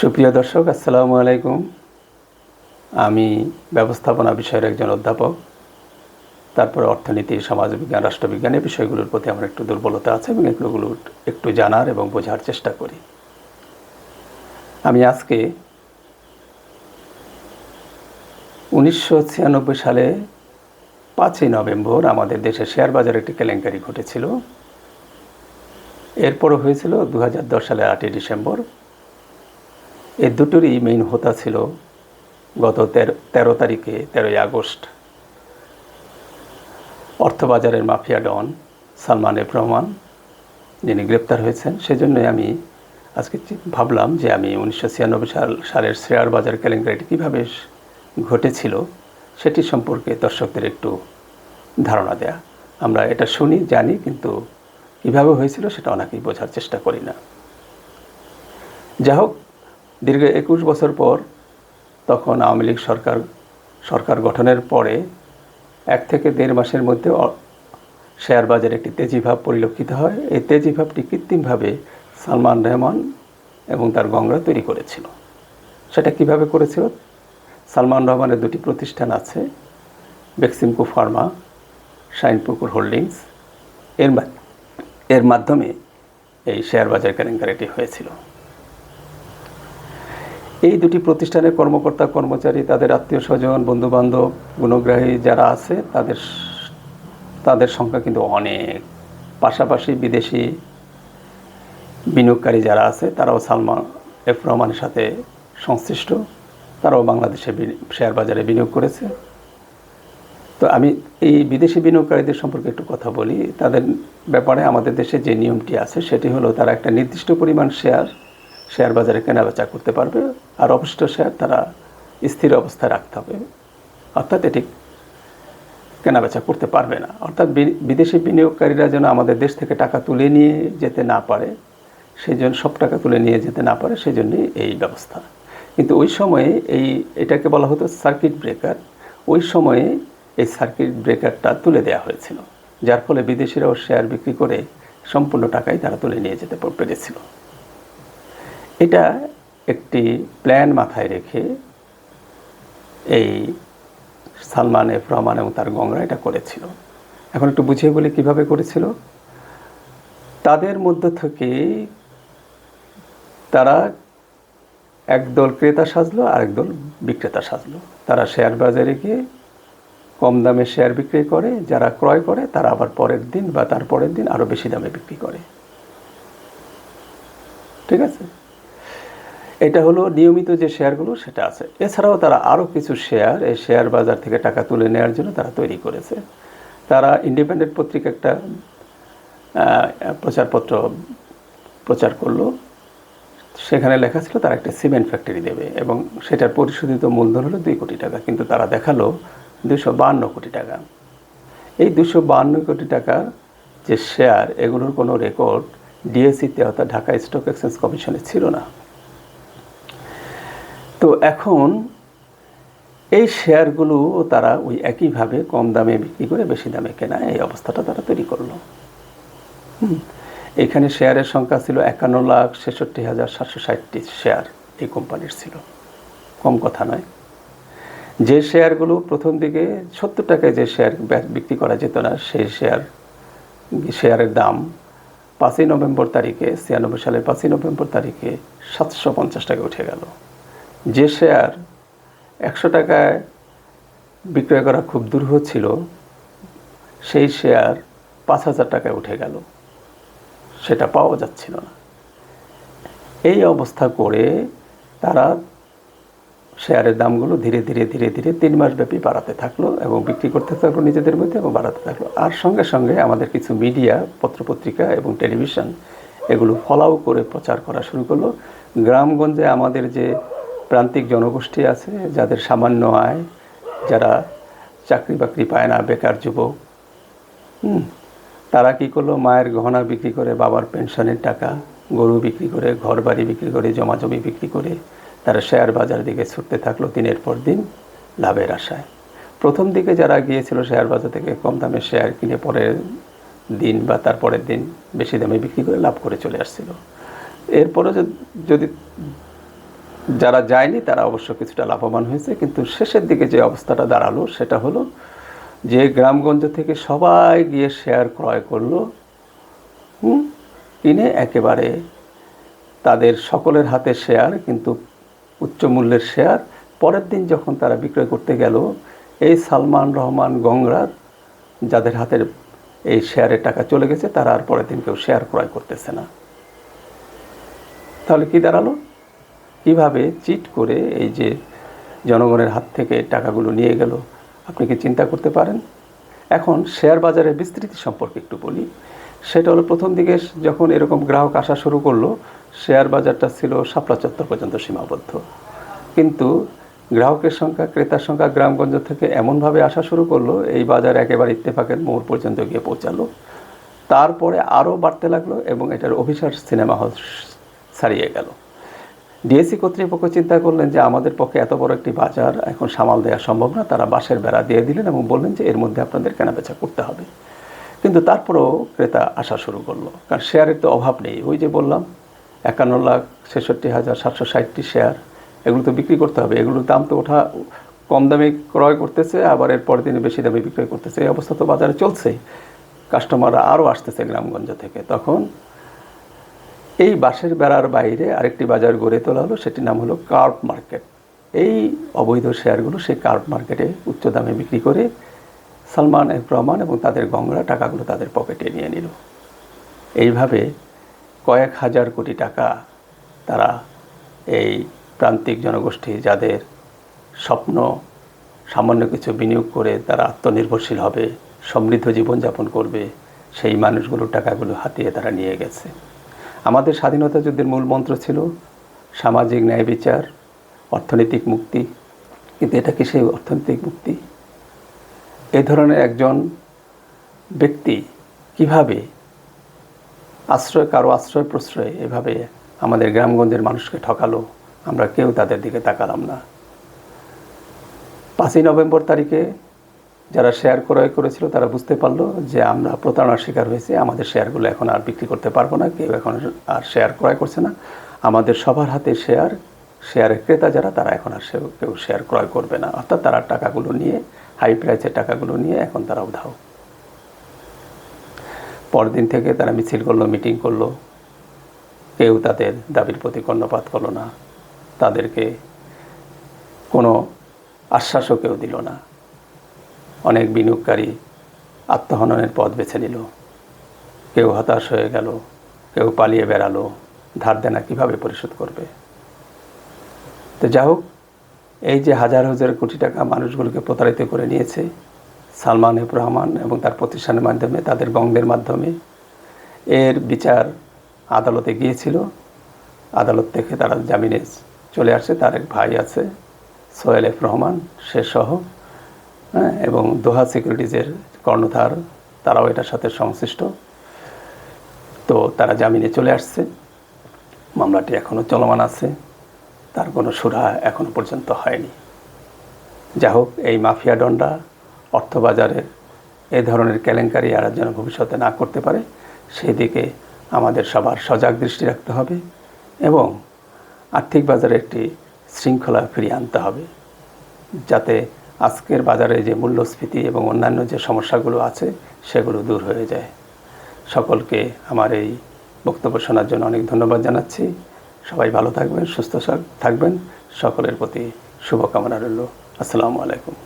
সুপ্রিয় দর্শক, আসসালামু আলাইকুম। আমি ব্যবস্থাপনা বিষয়ের একজন অধ্যাপক, তারপর অর্থনীতি, সমাজবিজ্ঞান, রাষ্ট্রবিজ্ঞান এই বিষয়গুলোর প্রতি আমার একটু দুর্বলতা আছে এবং এগুলো একটু জানার এবং বোঝার চেষ্টা করি। আমি আজকে উনিশশো ছিয়ানব্বই সালে পাঁচই নভেম্বর আমাদের দেশে শেয়ার বাজারে একটি কেলেঙ্কারি ঘটেছিল। এরপরও হয়েছিল দু হাজার দশ সালে আটই ডিসেম্বর। এর দুটোরই মেইন হোতা ছিল গত তেরো তেরো তারিখে তেরোই August. অর্থবাজারের mafia don Salman F Rahman, যিনি গ্রেপ্তার হয়েছেন, সেজন্যই আমি আজকে ভাবলাম যে আমি উনিশশো ছিয়ানব্বই সাল, সালের শেয়ার বাজার কেলেঙ্কারিটি কীভাবে ঘটেছিল সেটি সম্পর্কে দর্শকদের একটু ধারণা দেয়া। আমরা এটা শুনি, জানি, কিন্তু কীভাবে হয়েছিল সেটা অনেকেই বোঝার চেষ্টা করি না। যাই হোক দীর্ঘ একুশ বছর পর তখন আওয়ামী লীগ সরকার সরকার গঠনের পরে এক থেকে দেড় মাসের মধ্যে শেয়ার বাজারে একটি তেজিভাব পরিলক্ষিত হয়। এই তেজিভাবটি কৃত্রিমভাবে সালমান রহমান এবং তার গংরা তৈরি করেছিল। সেটা কীভাবে করেছিল? সালমান রহমানের দুটি প্রতিষ্ঠান আছে, বেক্সিমকো ফার্মা, শাইনপুকুর হোল্ডিংস। এর এর মাধ্যমে এই শেয়ার বাজার কেলেঙ্কারিটি হয়েছিল। এই দুটি প্রতিষ্ঠানের কর্মকর্তা, কর্মচারী, তাদের আত্মীয় স্বজন, বন্ধুবান্ধব, গুণগ্রাহী যারা আছে, তাদের তাদের সংখ্যা কিন্তু অনেক। পাশাপাশি বিদেশি বিনিয়োগকারী যারা আছে, তারাও সালমান এফ রহমানের সাথে সংশ্লিষ্ট। তারাও বাংলাদেশে শেয়ার বাজারে বিনিয়োগ করেছে। তো আমি এই বিদেশি বিনিয়োগকারীদের সম্পর্কে একটু কথা বলি। তাদের ব্যাপারে আমাদের দেশে যে নিয়মটি আছে, সেটি হলো তারা একটা নির্দিষ্ট পরিমাণ শেয়ার শেয়ার বাজারে কেনাবেচা করতে পারবে। আর অবশিষ্ট শেয়ার তারা স্থির অবস্থায় রাখতে হবে। অর্থাৎ এটি কেনাবেচা করতে পারবে না। অর্থাৎ বিদেশি বিনিয়োগকারীরা যেন আমাদের দেশ থেকে টাকা তুলে নিয়ে যেতে না পারে সেই জন্য সব টাকা তুলে নিয়ে যেতে না পারে সেই জন্যই এই ব্যবস্থা। কিন্তু ওই সময়ে এই এটাকে বলা হতো সার্কিট ব্রেকার। ওই সময়ে এই সার্কিট ব্রেকারটা তুলে দেওয়া হয়েছিল, যার ফলে বিদেশিরাও শেয়ার বিক্রি করে সম্পূর্ণ টাকাই তারা তুলে নিয়ে যেতে পেরেছিল। এটা প্ল্যান মাথায় রেখে এই সালমান এফ রহমান এবং তার গংরা এটা করেছিল। এখন একটু বুঝিয়ে বলি কীভাবে করেছিল। তাদের মধ্য থেকে তারা একদল ক্রেতা সাজলো আর একদল বিক্রেতা সাজলো। তারা শেয়ার বাজারে গিয়ে কম দামে শেয়ার বিক্রি করে, যারা ক্রয় করে, তারা আবার পরের দিন বা তার পরের দিন আরও বেশি দামে বিক্রি করে। ঠিক আছে? এটা হলো নিয়মিত যে শেয়ারগুলো সেটা আছে। এছাড়াও তারা আরও কিছু শেয়ার, এই শেয়ার বাজার থেকে টাকা তুলে নেওয়ার জন্য তারা তৈরি করেছে। তারা ইন্ডিপেন্ডেন্ট পত্রিকা একটা প্রচারপত্র প্রচার করল। সেখানে লেখা ছিল তারা একটা সিমেন্ট ফ্যাক্টরি দেবে এবং সেটার পরিশোধিত মূলধন হলো দুই কোটি টাকা। কিন্তু তারা দেখাল দুশো বাহান্ন কোটি টাকা। এই দুশো বাহান্ন কোটি টাকার যে শেয়ার, এগুলোর কোনো রেকর্ড ডিএসিতে অর্থাৎ ঢাকা স্টক এক্সচেঞ্জ কমিশনে ছিল না। তো এখন এই শেয়ারগুলো তারা ওই একইভাবে কম দামে বিক্রি করে বেশি দামে কেনা, এই অবস্থাটা তারা তৈরি করল। এখানে শেয়ারের সংখ্যা ছিল একান্ন লাখ ছেষট্টি হাজার সাতশো ষাটটি শেয়ার এই কোম্পানির ছিল। কম কথা নয়। যে শেয়ারগুলো প্রথম দিকে সত্তর টাকায় যে শেয়ার বিক্রি করা যেত না, সেই শেয়ার, শেয়ারের দাম পাঁচই নভেম্বর তারিখে, ছিয়ানব্বই সালের পাঁচই নভেম্বর তারিখে সাতশো পঞ্চাশ টাকা উঠে গেল। যে শেয়ার একশো টাকায় বিক্রয় করা খুব দুরূহ ছিল, সেই শেয়ার পাঁচ হাজার টাকায় উঠে গেল। সেটা পাওয়া যাচ্ছিল না। এই অবস্থা করে তারা শেয়ারের দামগুলো ধীরে ধীরে ধীরে ধীরে তিন মাস ব্যাপী বাড়াতে থাকল এবং বিক্রি করতে থাকল নিজেদের মধ্যে এবং বাড়াতে থাকল। আর সঙ্গে সঙ্গে আমাদের কিছু মিডিয়া, পত্রপত্রিকা এবং টেলিভিশন এগুলো ফলাও করে প্রচার করা শুরু করল। গ্রামগঞ্জে আমাদের যে প্রান্তিক জনগোষ্ঠী আছে যাদের সামান্য আয় যারা চাকরি বাকরি পায় না বেকার যুবক। হুম, তারা কি করল? মায়ের গহনা বিক্রি করে বাবার পেনশনের টাকা গরু বিক্রি করে ঘর বাড়ি বিক্রি করে জমা জমি বিক্রি করে তারা শেয়ার বাজার দিকে ছুটতে থাকল দিনের পর দিন লাভের আশায়। প্রথম দিকে যারা গিয়েছিল শেয়ার বাজার থেকে কম দামে শেয়ার কিনে পরের দিন বা তার পরের দিন বেশি দামে বিক্রি করে লাভ করে চলে আসছিল। এরপরে যদি যারা যায়নি, তারা অবশ্য কিছুটা লাভবান হয়েছে, কিন্তু শেষের দিকে যে অবস্থাটা দাঁড়াল, সেটা হলো যে গ্রামগঞ্জ থেকে সবাই গিয়ে শেয়ার ক্রয় করল, হুম, কিনে একেবারে তাদের সকলের হাতে শেয়ার কিন্তু উচ্চ মূল্যের শেয়ার পরের দিন যখন তারা বিক্রয় করতে গেল, এই সালমান রহমান গংরাত যাদের হাতের এই শেয়ারের টাকা চলে গেছে, তারা আর পরের দিন কেউ শেয়ার ক্রয় করতেছে না। তাহলে কি দাঁড়াল? কীভাবে চিট করে এই যে জনগণের হাত থেকে টাকাগুলো নিয়ে গেল, আপনি কি চিন্তা করতে পারেন? এখন শেয়ার বাজারের বিস্তৃতি সম্পর্কে একটু বলি। সেটা হলো প্রথম দিকে যখন এরকম গ্রাহক আসা শুরু করল, শেয়ার বাজারটা ছিল শাপলা চত্বর পর্যন্ত সীমাবদ্ধ। কিন্তু গ্রাহকের সংখ্যা, ক্রেতার সংখ্যা গ্রামগঞ্জ থেকে এমনভাবে আসা শুরু করল, এই বাজার একেবারে ইত্তেফাকের মোড় পর্যন্ত গিয়ে পৌঁছালো। তারপরে আরও বাড়তে লাগল এবং এটার অভিসার সিনেমা হল ছাড়িয়ে গেল। ডিএসসি কর্তৃপক্ষ চিন্তা করলেন যে আমাদের পক্ষে এত বড় একটি বাজার এখন সামাল দেওয়া সম্ভব না, তারা বাঁশের বেড়া দিয়ে দিলেন এবং বললেন যে এর মধ্যে আপনাদের কেনাবেচা করতে হবে। কিন্তু তারপরেও ক্রেতা আসা শুরু করল। কারণ শেয়ারের তো অভাব নেই। ওই যে বললাম, একান্ন লাখ ছেষট্টি হাজার সাতশো ষাটটি শেয়ার, এগুলো তো বিক্রি করতে হবে। এগুলোর দাম তো ওঠা কম দামে ক্রয় করতেছে, আবার এর পরের দিনে বেশি দামে বিক্রয় করতেছে। এই অবস্থা তো বাজারে চলছেই কাস্টমাররা আরও আসতেছে গ্রামগঞ্জ থেকে। তখন এই বাঁশের বেড়ার বাইরে আরেকটি বাজার গড়ে তোলা হলো, সেটির নাম হলো কার্প মার্কেট। এই অবৈধ শেয়ারগুলো সেই কার্প মার্কেটে উচ্চ দামে বিক্রি করে সালমান রহমান এবং তাদের গংরা টাকাগুলো তাদের পকেটে নিয়ে নিল। এইভাবে কয়েক হাজার কোটি টাকা তারা এই প্রান্তিক জনগোষ্ঠী যাদের স্বপ্ন সামান্য কিছু বিনিয়োগ করে তারা আত্মনির্ভরশীল হবে, সমৃদ্ধ জীবনযাপন করবে, সেই মানুষগুলোর টাকাগুলো হাতিয়ে তারা নিয়ে গেছে। আমাদের স্বাধীনতা যুদ্ধের মূল মন্ত্র ছিল সামাজিক ন্যায় বিচার, অর্থনৈতিক মুক্তি। কিন্তু এটা কি সেই অর্থনৈতিক মুক্তি? এ ধরনের একজন ব্যক্তি কীভাবে আশ্রয়, কারও আশ্রয় প্রশ্রয় এভাবে আমাদের গ্রামগঞ্জের মানুষকে ঠকালো, আমরা কেউ তাদের দিকে তাকালাম না। পাঁচই নভেম্বর তারিখে যারা শেয়ার ক্রয় করেছিল, তারা বুঝতে পারল যে আমরা প্রতারণার শিকার হয়েছি। আমাদের শেয়ারগুলো এখন আর বিক্রি করতে পারব না, কেউ এখন আর শেয়ার ক্রয় করছে না। আমাদের সবার হাতে শেয়ার শেয়ারের ক্রেতা যারা, তারা এখন আর কেউ শেয়ার ক্রয় করবে না। অর্থাৎ তারা টাকাগুলো নিয়ে হাই প্রাইসের টাকাগুলো নিয়ে এখন তারা উধাও। পরদিন থেকে তারা মিছিল করল মিটিং করল। কেউ তাদের দাবির প্রতি কর্ণপাত করল না। তাদেরকে কোনো আশ্বাসও কেউ দিল না। অনেক বিনিয়োগকারী আত্মহননের পথ বেছে নিল। কেউ হতাশ হয়ে গেল, কেউ পালিয়ে বেড়ালো, ধার দেনা কীভাবে পরিশোধ করবে? তো যা হোক, এই যে হাজার হাজার কোটি টাকা মানুষগুলোকে প্রতারিত করে নিয়েছে, সালমান এফ রহমান এবং তার প্রতিষ্ঠানের মাধ্যমে, তাদের গঙ্গের মাধ্যমে, এর বিচার আদালতে গিয়েছিল। আদালত থেকে তারা জামিনে চলে আসে, তার এক ভাই আছে, সোহেল এফ রহমান, সে সহ হ্যাঁ এবং দোহা সিকিউরিটিজের কর্ণধার, তারাও এটার সাথে সংশ্লিষ্ট। তো তারা জামিনে চলে আসছে। মামলাটি এখনও চলমান আছে। তার কোনো সুরা এখনও পর্যন্ত হয়নি। যা হোক, এই মাফিয়া ডন্ডা অর্থবাজারের এ ধরনের কেলেঙ্কারি আর যেন ভবিষ্যতে না করতে পারে, সেদিকে আমাদের সবার সজাগ দৃষ্টি রাখতে হবে এবং আর্থিক বাজারে একটি শৃঙ্খলা ফিরিয়ে আনতে হবে, যাতে আজকের বাজারে যে মূল্যস্ফীতি এবং অন্যান্য যে সমস্যাগুলো আছে, সেগুলো দূর হয়ে যায়। সকলকে আমার এই বক্তব্য শোনার জন্য অনেক ধন্যবাদ জানাচ্ছি। সবাই ভালো থাকবেন, সুস্থ থাকবেন। সকলের প্রতি শুভকামনা রইল। আসসালামু আলাইকুম।